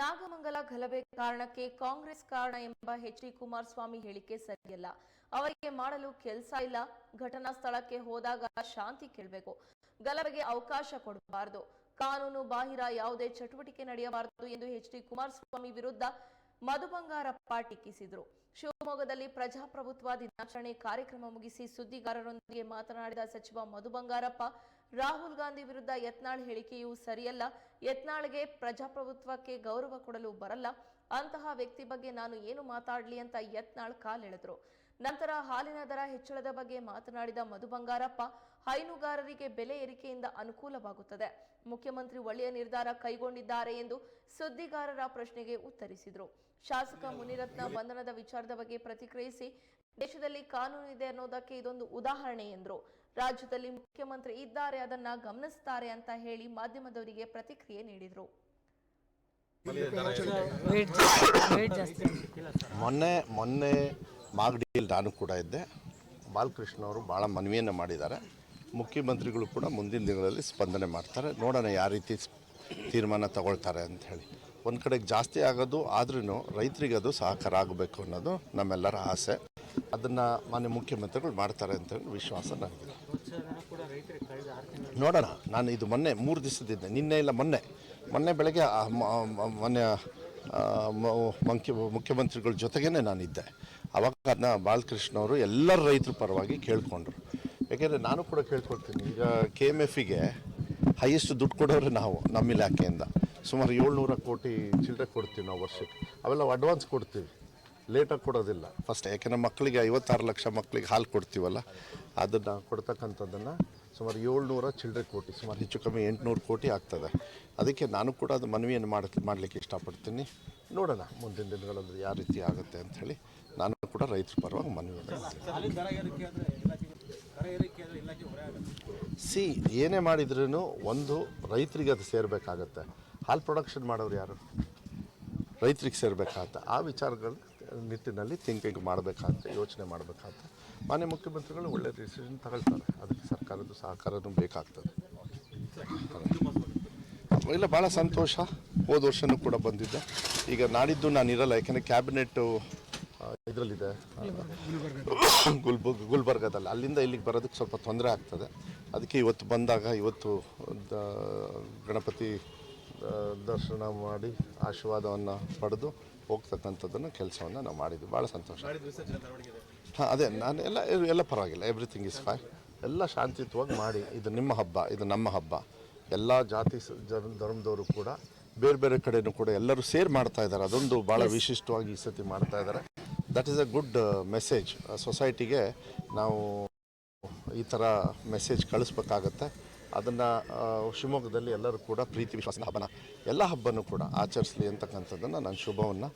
ನಾಗಮಂಗಲ ಗಲಭೆ ಕಾರಣಕ್ಕೆ ಕಾಂಗ್ರೆಸ್ ಕಾರಣ ಎಂಬ ಎಚ್ ಡಿ ಕುಮಾರಸ್ವಾಮಿ ಹೇಳಿಕೆ ಸರಿಯಲ್ಲ. ಅವರಿಗೆ ಮಾಡಲು ಕೆಲಸ ಇಲ್ಲ. ಘಟನಾ ಸ್ಥಳಕ್ಕೆ ಹೋದಾಗ ಶಾಂತಿ ಕೇಳಬೇಕು. ಗಲಭೆಗೆ ಅವಕಾಶ ಕೊಡಬಾರದು. ಕಾನೂನು ಬಾಹಿರ ಯಾವುದೇ ಚಟುವಟಿಕೆ ನಡೆಯಬಾರದು ಎಂದು ಎಚ್ ಡಿ ಕುಮಾರಸ್ವಾಮಿ ವಿರುದ್ಧ ಮಧು ಬಂಗಾರಪ್ಪ ಟೀಕಿಸಿದರು. ಶಿವಮೊಗ್ಗದಲ್ಲಿ ಪ್ರಜಾಪ್ರಭುತ್ವ ದಿನಾಚರಣೆ ಕಾರ್ಯಕ್ರಮ ಮುಗಿಸಿ ಸುದ್ದಿಗಾರರೊಂದಿಗೆ ಮಾತನಾಡಿದ ಸಚಿವ ಮಧು ಬಂಗಾರಪ್ಪ ರಾಹುಲ್ ಗಾಂಧಿ ವಿರುದ್ಧ ಯತ್ನಾಳ್ ಹೇಳಿಕೆಯೂ ಸರಿಯಲ್ಲ. ಯತ್ನಾಳ್ಗೆ ಪ್ರಜಾಪ್ರಭುತ್ವಕ್ಕೆ ಗೌರವ ಕೊಡಲು ಬರಲ್ಲ. ಅಂತಹ ವ್ಯಕ್ತಿ ಬಗ್ಗೆ ನಾನು ಏನು ಮಾತಾಡ್ಲಿ ಅಂತ ಯತ್ನಾಳ್ ಕಾಲೆಳೆದ್ರು. ನಂತರ ಹಾಲಿನ ದರ ಹೆಚ್ಚಳದ ಬಗ್ಗೆ ಮಾತನಾಡಿದ ಮಧು ಬಂಗಾರಪ್ಪ ಹೈನುಗಾರರಿಗೆ ಬೆಲೆ ಏರಿಕೆಯಿಂದ ಅನುಕೂಲವಾಗುತ್ತದೆ. ಮುಖ್ಯಮಂತ್ರಿ ಒಳ್ಳೆಯ ನಿರ್ಧಾರ ಕೈಗೊಂಡಿದ್ದಾರೆ ಎಂದು ಸುದ್ದಿಗಾರರ ಪ್ರಶ್ನೆಗೆ ಉತ್ತರಿಸಿದರು. ಶಾಸಕ ಮುನಿರತ್ನ ಬಂಧನದ ವಿಚಾರದ ಬಗ್ಗೆ ಪ್ರತಿಕ್ರಿಯಿಸಿ ದೇಶದಲ್ಲಿ ಕಾನೂನು ಇದೆ ಅನ್ನೋದಕ್ಕೆ ಇದೊಂದು ಉದಾಹರಣೆ ಎಂದರು. ರಾಜ್ಯದಲ್ಲಿ ಮುಖ್ಯಮಂತ್ರಿ ಇದ್ದಾರೆ ಅದನ್ನ ಗಮನಿಸ್ತಾರೆ ಅಂತ ಹೇಳಿ ಮಾಧ್ಯಮದವರಿಗೆ ಪ್ರತಿಕ್ರಿಯೆ ನೀಡಿದರು. ಮೊನ್ನೆ ಮೊನ್ನೆ ಮಾಗಡಿಯಲ್ಲಿ ನಾನು ಕೂಡ ಇದ್ದೆ. ಬಾಲಕೃಷ್ಣ ಅವರು ಭಾಳ ಮನವಿಯನ್ನು ಮಾಡಿದ್ದಾರೆ. ಮುಖ್ಯಮಂತ್ರಿಗಳು ಕೂಡ ಮುಂದಿನ ದಿನಗಳಲ್ಲಿ ಸ್ಪಂದನೆ ಮಾಡ್ತಾರೆ. ನೋಡೋಣ ಯಾವ ರೀತಿ ತೀರ್ಮಾನ ತಗೊಳ್ತಾರೆ ಅಂತ ಹೇಳಿ. ಒಂದು ಕಡೆಗೆ ಜಾಸ್ತಿ ಆಗೋದು ಆದ್ರೂ ರೈತರಿಗೆ ಅದು ಸಹಕಾರ ಆಗಬೇಕು ಅನ್ನೋದು ನಮ್ಮೆಲ್ಲರ ಆಸೆ. ಅದನ್ನು ಮಾನ್ಯ ಮುಖ್ಯಮಂತ್ರಿಗಳು ಮಾಡ್ತಾರೆ ಅಂತ ಹೇಳಿ ವಿಶ್ವಾಸ ನನಗಿದೆ. ನೋಡೋಣ. ನಾನು ಇದು ಮೊನ್ನೆ ಮೂರು ದಿವಸದಿಂದ, ನಿನ್ನೆ ಇಲ್ಲ ಮೊನ್ನೆ. ಮೊನ್ನೆ ಬೆಳಗ್ಗೆ ಮೊನ್ನೆ ಮುಖ್ಯ ಮುಖ್ಯಮಂತ್ರಿಗಳ ಜೊತೆಗೇ ನಾನಿದ್ದೆ. ಅವಾಗ ಅದನ್ನ ಬಾಲಕೃಷ್ಣ ಅವರು ಎಲ್ಲರ ರೈತರ ಪರವಾಗಿ ಕೇಳ್ಕೊಂಡ್ರು. ಯಾಕೆಂದರೆ ನಾನು ಕೂಡ ಕೇಳ್ಕೊಳ್ತೀನಿ. ಈಗ ಕೆ ಎಂ ಎಫಿಗೆ ಹೈಯೆಸ್ಟ್ ದುಡ್ಡು ಕೊಡೋರು ನಾವು, ನಮ್ಮ ಇಲಾಖೆಯಿಂದ. ಸುಮಾರು ಏಳ್ನೂರ ಕೋಟಿ ಚಿಲ್ಲರೆ ಕೊಡ್ತೀವಿ ನಾವು ವರ್ಷಕ್ಕೆ. ಅವೆಲ್ಲ ಅಡ್ವಾನ್ಸ್ ಕೊಡ್ತೀವಿ. ಲೇಟಾಗಿ ಕೊಡೋದಿಲ್ಲ. ಫಸ್ಟ್ ಯಾಕೆಂದರೆ ಮಕ್ಕಳಿಗೆ ಐವತ್ತಾರು ಲಕ್ಷ ಮಕ್ಕಳಿಗೆ ಹಾಲು ಕೊಡ್ತೀವಲ್ಲ, ಅದನ್ನು ಕೊಡ್ತಕ್ಕಂಥದ್ದನ್ನು ಸುಮಾರು ಏಳ್ನೂರ ಚಿಲ್ಲರೆ ಕೋಟಿ ಸುಮಾರು ಹೆಚ್ಚು ಕಮ್ಮಿ ಎಂಟುನೂರು ಕೋಟಿ ಆಗ್ತದೆ. ಅದಕ್ಕೆ ನಾನು ಕೂಡ ಅದು ಮನವಿಯನ್ನು ಮಾಡ ಮಾಡಲಿಕ್ಕೆ ಇಷ್ಟಪಡ್ತೀನಿ. ನೋಡೋಣ ಮುಂದಿನ ದಿನಗಳಲ್ಲಿ ಯಾವ ರೀತಿ ಆಗುತ್ತೆ ಅಂತ ಹೇಳಿ ನಾನು ಕೂಡ ರೈತರ ಪರವಾಗಿ ಮನವಿಯನ್ನು ಸಿ ಏನೇ ಮಾಡಿದ್ರೂ ಒಂದು ರೈತರಿಗೆ ಅದು ಸೇರಬೇಕಾಗತ್ತೆ. ಹಾಲು ಪ್ರೊಡಕ್ಷನ್ ಮಾಡೋರು ಯಾರು? ರೈತರಿಗೆ ಸೇರಬೇಕಾಗತ್ತೆ. ಆ ವಿಚಾರಗಳ ನಿಟ್ಟಿನಲ್ಲಿ ಥಿಂಕಿಂಗ್ ಮಾಡಬೇಕಾಗತ್ತೆ ಯೋಚನೆ ಮಾಡಬೇಕಂತ ಮಾನ್ಯ ಮುಖ್ಯಮಂತ್ರಿಗಳು ಒಳ್ಳೆ ಡಿಸಿಷನ್ ತಗೊಳ್ತಾರೆ. ಅದಕ್ಕೆ ಸರ್ಕಾರದ ಸಹಕಾರನೂ ಬೇಕಾಗ್ತದೆ. ಇಲ್ಲ ಭಾಳ ಸಂತೋಷ. ಹೋದ ವರ್ಷನೂ ಕೂಡ ಬಂದಿದ್ದೆ ಈಗ ನಾಡಿದ್ದು ನಾನು ಇರಲ್ಲ, ಯಾಕೆಂದರೆ ಕ್ಯಾಬಿನೆಟ್ಟು ಇದರಲ್ಲಿದೆ. ಗುಲ್ಬರ್ಗ, ಗುಲ್ಬರ್ಗದಲ್ಲಿ. ಅಲ್ಲಿಂದ ಇಲ್ಲಿಗೆ ಬರೋದಕ್ಕೆ ಸ್ವಲ್ಪ ತೊಂದರೆ ಆಗ್ತದೆ. ಅದಕ್ಕೆ ಇವತ್ತು ಬಂದಾಗ, ಇವತ್ತು ಗಣಪತಿ ದರ್ಶನ ಮಾಡಿ ಆಶೀರ್ವಾದವನ್ನು ಪಡೆದು ಹೋಗ್ತಕ್ಕಂಥದ್ದನ್ನು ಕೆಲಸವನ್ನು ನಾವು ಮಾಡಿದ್ವಿ. ಭಾಳ ಸಂತೋಷ. ಹಾಂ ಅದೇ ನಾನು ಎಲ್ಲ ಎಲ್ಲ ಪರವಾಗಿಲ್ಲ. ಎವ್ರಿಥಿಂಗ್ ಇಸ್ ಫೈನ್ ಎಲ್ಲ ಶಾಂತಿಯುತವಾಗಿ ಮಾಡಿ ಇದು ನಿಮ್ಮ ಹಬ್ಬ ಇದು ನಮ್ಮ ಹಬ್ಬ. ಎಲ್ಲ ಜಾತಿ ಧರ್ಮದವರು ಕೂಡ ಬೇರೆ ಬೇರೆ ಕಡೆಯೂ ಕೂಡ ಎಲ್ಲರೂ ಸೇರ್ ಮಾಡ್ತಾ ಇದ್ದಾರೆ. ಅದೊಂದು ಭಾಳ ವಿಶಿಷ್ಟವಾಗಿ ಈ ಸತಿ ಮಾಡ್ತಾ ಇದ್ದಾರೆ. That is a good message ಸೊಸೈಟಿಗೆ ನಾವು ಈ ಥರ ಮೆಸೇಜ್ ಕಳಿಸ್ಬೇಕಾಗತ್ತೆ. ಅದನ್ನು ಶಿವಮೊಗ್ಗದಲ್ಲಿ ಎಲ್ಲರೂ ಕೂಡ ಪ್ರೀತಿ ವಿಶ್ವಾಸದ ಹಬ್ಬನ ಎಲ್ಲ ಹಬ್ಬನೂ ಕೂಡ ಆಚರಿಸಲಿ ಅಂತಕ್ಕಂಥದ್ದನ್ನು ನಾನು ಶುಭವನ್ನು